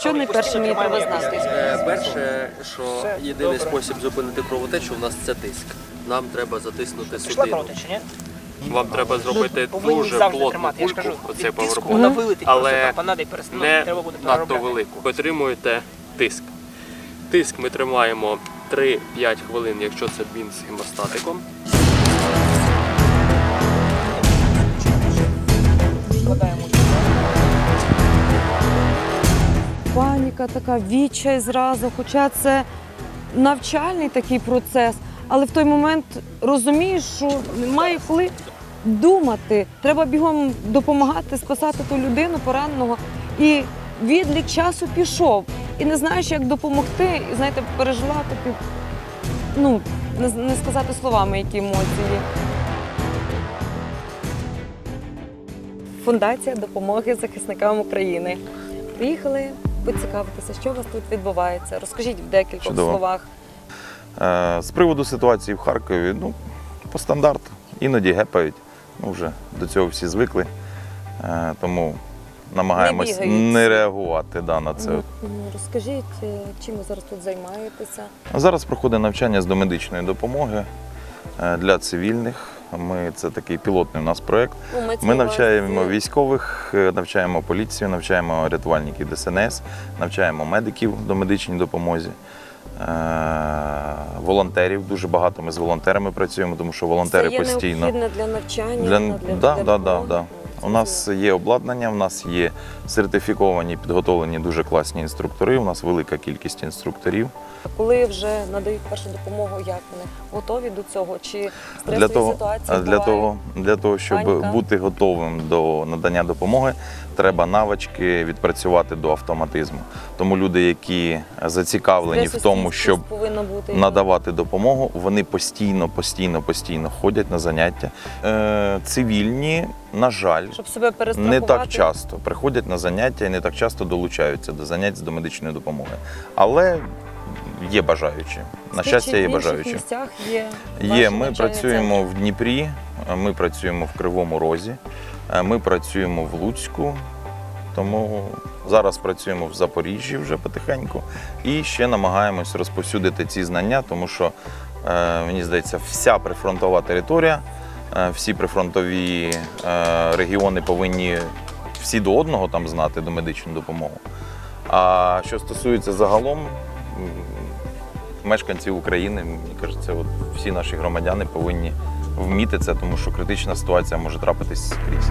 Що найперше мені треба знати? Е, Перше, що єдиний спосіб зупинити кровотечу у нас це тиск. Нам треба затиснути судину. Вам треба зробити Повинні дуже плотну кульку, оцей поверху, але не треба буде надто велику. Витримуєте тиск. Тиск ми тримаємо 3-5 хвилин, якщо це бін з гемостатиком. Паніка така, відчай зразу, хоча це навчальний такий процес, але в той момент розумієш, що немає коли думати. Треба бігом допомагати, спасати ту людину пораненого. І відлік часу пішов. І не знаєш, як допомогти. І знаєте, пережила такі, ну, не, не сказати словами, які емоції. Фундація допомоги захисникам України. Приїхали поцікавитися, що у вас тут відбувається. Розкажіть в декількох Чудово. словах. Е, З приводу ситуації в Харкові, ну, по стандарту. Іноді гепають. Ну, вже до цього всі звикли. Е, Тому намагаємось Не не, бігають. реагувати да, на це. Розкажіть, е, чим ви зараз тут займаєтеся? Зараз проходить навчання з домедичної допомоги е, для цивільних. Ми, це такий пілотний у нас проект. Ми навчаємо військових, е, навчаємо поліцію, навчаємо рятувальників ДСНС, навчаємо медиків до медичній допомозі. е, Волонтерів дуже багато. Ми з волонтерами працюємо, тому що волонтери це є постійно. для навчання. Для, для, да, для да, да, да. У нас є обладнання, у нас є сертифіковані, підготовлені дуже класні інструктори. У нас велика кількість інструкторів. Коли вже надають першу допомогу, як вони готові до цього? Чи стресові Для того, ситуації для, того, для того, щоб Паніка? бути готовим до надання допомоги, треба навички відпрацювати до автоматизму. Тому люди, які зацікавлені в тому, щоб бути надавати допомогу, вони постійно, постійно, постійно ходять на заняття. Е, цивільні, на жаль, щоб себе не так часто приходять на заняття і не так часто долучаються до занять з домедичної допомоги. Але є бажаючі. На щастя, є бажаючі. є. Є, ми працюємо в Дніпрі, ми працюємо в Кривому Розі, е, ми працюємо в Луцьку. Тому зараз працюємо в Запоріжжі вже потихеньку і ще намагаємось розповсюдити ці знання, тому що е, мені здається, вся прифронтова територія, всі прифронтові е, регіони повинні всі до одного там знати до медичну допомогу. А що стосується загалом мешканців України, мені кажеться, от всі наші громадяни повинні вміти це, тому що критична ситуація може трапитись скрізь.